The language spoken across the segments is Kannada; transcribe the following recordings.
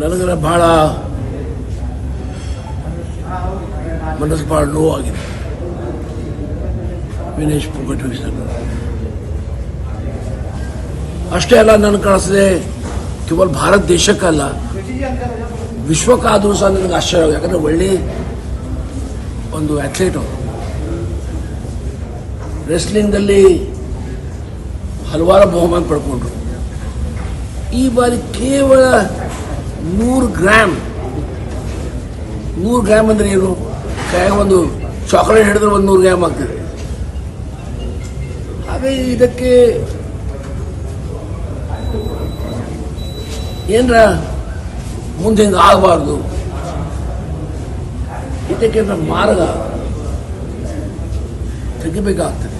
ನನಗರ ಭಾಳ ಮನಸ್ಸು ಭಾಳ ನೋವಾಗಿದೆ. ವಿನೇಶ್ ಪುಗಟ್ ವಿಷಯ ಅಷ್ಟೇ ಅಲ್ಲ ನನಗೆ ಕಾಣಿಸಿದೆ ಕೇವಲ ಭಾರತ ದೇಶಕ್ಕಲ್ಲ, ವಿಶ್ವಕ್ಕಾದರೂ ಸಹ ನನಗೆ ಆಶ್ಚರ್ಯ ಯಾಕಂದರೆ ಒಳ್ಳೆ ಒಂದು ಅಥ್ಲೀಟ್ ಅವರು. ರೆಸ್ಲಿಂಗಲ್ಲಿ ಹಲವಾರು ಬಹುಮಾನ ಪಡ್ಕೊಂಡ್ರು. ಈ ಬಾರಿ ಕೇವಲ ನೂರು ಗ್ರಾಮ್. ನೂರು ಗ್ರಾಮ್ ಅಂದ್ರೆ ಏನು? ಕೈಯಾಗ ಒಂದು ಚಾಕ್ಲೇಟ್ ಹಿಡಿದ್ರೆ ಒಂದು ನೂರು ಗ್ರಾಮ್ ಆಗ್ತದೆ. ಹಾಗೆ ಇದಕ್ಕೆ ಏನರ? ಮುಂದೆ ಆಗಬಾರ್ದು. ಇದಕ್ಕೆ ಮಾರ್ಗ ತೆಗಿಬೇಕಾಗ್ತದೆ.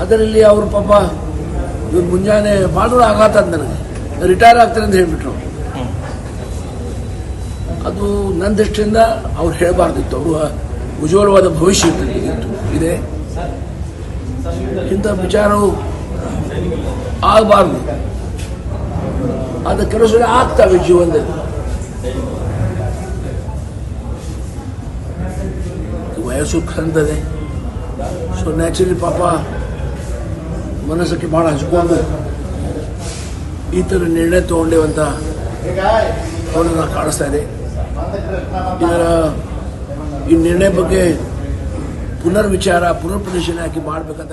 ಅದರಲ್ಲಿ ಅವರು ಪಾಪ ಇವ್ರು ಮುಂಜಾನೆ ಮಾಡಿದ್ರು ಆಘಾತ ಅಂತ ನನಗೆ. ರಿಟೈರ್ ಆಗ್ತಾರೆ ಅಂತ ಹೇಳಿಬಿಟ್ರು. ಅದು ನನ್ನ ದೃಷ್ಟಿಯಿಂದ ಅವ್ರು ಹೇಳಬಾರ್ದಿತ್ತು. ಅವರು ಉಜ್ವಲವಾದ ಭವಿಷ್ಯ ಇತ್ತು. ಇದೆ. ಇಂಥ ವಿಚಾರವು ಆಗಬಾರ್ದು. ಅದು ಕೆಲವು ಸಲ ಆಗ್ತವೆ ಜೀವನದಲ್ಲಿ. ವಯಸ್ಸು ಕಂದದೆ ಸೊ ನ್ಯಾಚುರಲಿ ಪಾಪ ಮನಸ್ಸಕ್ಕೆ ಭಾಳ ಹಚ್ಕೊಂಡು ಈ ಥರ ನಿರ್ಣಯ ತಗೊಂಡೇವಂತ ಅವರನ್ನ ಕಾಣಿಸ್ತಾ ಇದೆ. ಇದರ ಈ ನಿರ್ಣಯ ಬಗ್ಗೆ ಪುನರ್ವಿಚಾರ ಪುನರ್ ಪ್ರದರ್ಶನ ಹಾಕಿ ಮಾಡಬೇಕಂತ